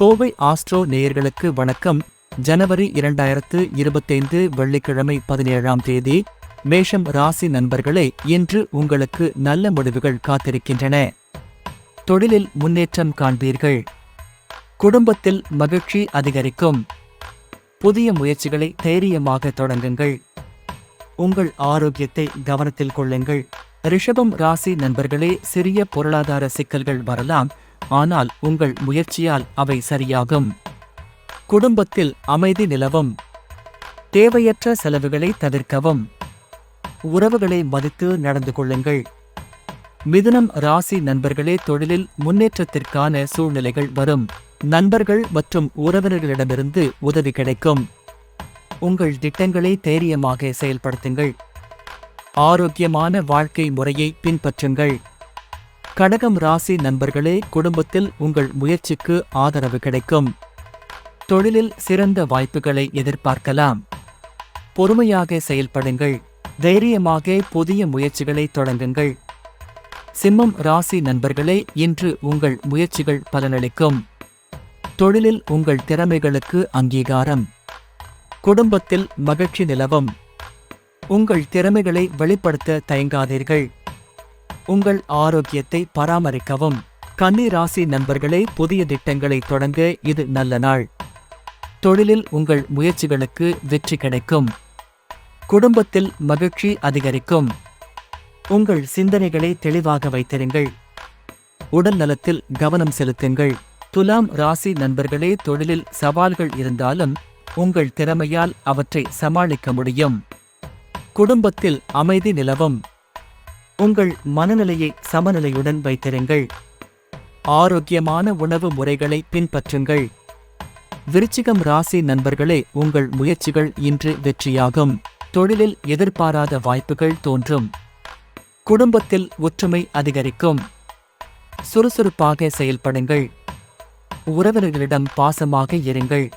Kovai astro நேயர்களுக்கு வணக்கம். ஜனவரி இரண்டாயிரத்து இருபத்தைந்து வெள்ளிக்கிழமை பதினேழாம் தேதி மேஷம் ராசி நண்பர்களே இன்று உங்களுக்கு நல்ல முடிவுகள் காத்திருக்கின்றன. தொழிலில் முன்னேற்றம் காண்பீர்கள். குடும்பத்தில் மகிழ்ச்சி அதிகரிக்கும். புதிய முயற்சிகளை தைரியமாக தொடங்குங்கள். உங்கள் ஆரோக்கியத்தை கவனத்தில் கொள்ளுங்கள். ரிஷபம் ராசி நண்பர்களே சிறிய பொருளாதார சிக்கல்கள் வரலாம். ஆனால் உங்கள் முயற்சியால் அவை சரியாகும். குடும்பத்தில் அமைதி நிலவும். தேவையற்ற செலவுகளை தவிர்க்கவும். உறவுகளை மதித்து நடந்து கொள்ளுங்கள். மிதுனம் ராசி நண்பர்களே தொழிலில் முன்னேற்றத்திற்கான சூழ்நிலைகள் வரும். நண்பர்கள் மற்றும் உறவினர்களிடமிருந்து உதவி கிடைக்கும். உங்கள் திட்டங்களை தைரியமாக செயல்படுத்துங்கள். ஆரோக்கியமான வாழ்க்கை முறையை பின்பற்றுங்கள். கடகம் ராசி நண்பர்களே குடும்பத்தில் உங்கள் முயற்சிக்கு ஆதரவு கிடைக்கும். தொழிலில் சிறந்த வாய்ப்புகளை எதிர்பார்க்கலாம். பொறுமையாக செயல்படுங்கள். தைரியமாக புதிய முயற்சிகளை தொடங்குங்கள். சிம்மம் ராசி நண்பர்களே இன்று உங்கள் முயற்சிகள் பலனளிக்கும். தொழிலில் உங்கள் திறமைகளுக்கு அங்கீகாரம். குடும்பத்தில் மகிழ்ச்சி நிலவும். உங்கள் திறமைகளை வெளிப்படுத்த தயங்காதீர்கள். உங்கள் ஆரோக்கியத்தை பராமரிக்கவும். கன்னி ராசி நண்பர்களே புதிய திட்டங்களை தொடங்க இது நல்ல நாள். தொழிலில் உங்கள் முயற்சிகளுக்கு வெற்றி கிடைக்கும். குடும்பத்தில் மகிழ்ச்சி அதிகரிக்கும். உங்கள் சிந்தனைகளை தெளிவாக வைத்திருங்கள். உடல் நலத்தில் கவனம் செலுத்துங்கள். துலாம் ராசி நண்பர்களே தொழிலில் சவால்கள் இருந்தாலும் உங்கள் திறமையால் அவற்றை சமாளிக்க முடியும். குடும்பத்தில் அமைதி நிலவும். உங்கள் மனநிலையை சமநிலையுடன் வைத்திருங்கள். ஆரோக்கியமான உணவு முறைகளை பின்பற்றுங்கள். விருச்சிகம் ராசி நண்பர்களே உங்கள் முயற்சிகள் இன்று வெற்றியாகும். தொழிலில் எதிர்பாராத வாய்ப்புகள் தோன்றும். குடும்பத்தில் ஒற்றுமை அதிகரிக்கும். சுறுசுறுப்பாக செயல்படுங்கள். உறவினர்களிடம் பாசமாக இருங்கள்.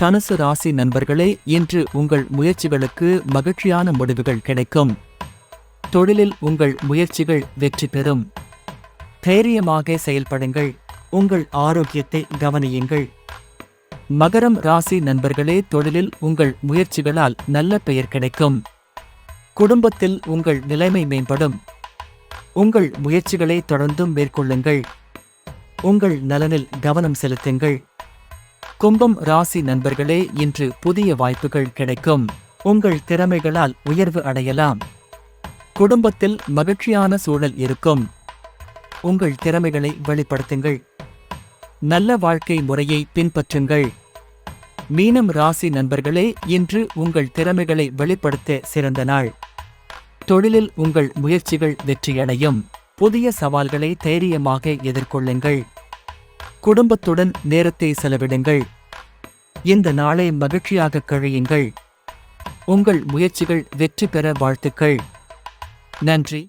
தனுசு ராசி நண்பர்களே இன்று உங்கள் முயற்சிகளுக்கு மகிழ்ச்சியான முடிவுகள் கிடைக்கும். தொழிலில் உங்கள் முயற்சிகள் வெற்றி பெறும். தைரியமாக செயல்படுங்கள். உங்கள் ஆரோக்கியத்தை கவனியுங்கள். மகரம் ராசி நண்பர்களே தொழிலில் உங்கள் முயற்சிகளால் நல்ல பெயர் கிடைக்கும். குடும்பத்தில் உங்கள் நிலைமை மேம்படும். உங்கள் முயற்சிகளை தொடர்ந்தும் மேற்கொள்ளுங்கள். உங்கள் நலனில் கவனம் செலுத்துங்கள். கும்பம் ராசி நண்பர்களே இன்று புதிய வாய்ப்புகள் கிடைக்கும். உங்கள் திறமைகளால் உயர்வு அடையலாம். குடும்பத்தில் மகிழ்ச்சியான சூழல் இருக்கும். உங்கள் திறமைகளை வெளிப்படுத்துங்கள். நல்ல வாழ்க்கை முறையை பின்பற்றுங்கள். மீனம் ராசி நண்பர்களே இன்று உங்கள் திறமைகளை வெளிப்படுத்த சிறந்த நாள். தொழிலில் உங்கள் முயற்சிகள் வெற்றியடையும். புதிய சவால்களை தைரியமாக எதிர்கொள்ளுங்கள். குடும்பத்துடன் நேரத்தை செலவிடுங்கள். இந்த நாளை மகிழ்ச்சியாக கழியுங்கள். உங்கள் முயற்சிகள் வெற்றி பெற வாழ்த்துக்கள். நன்றி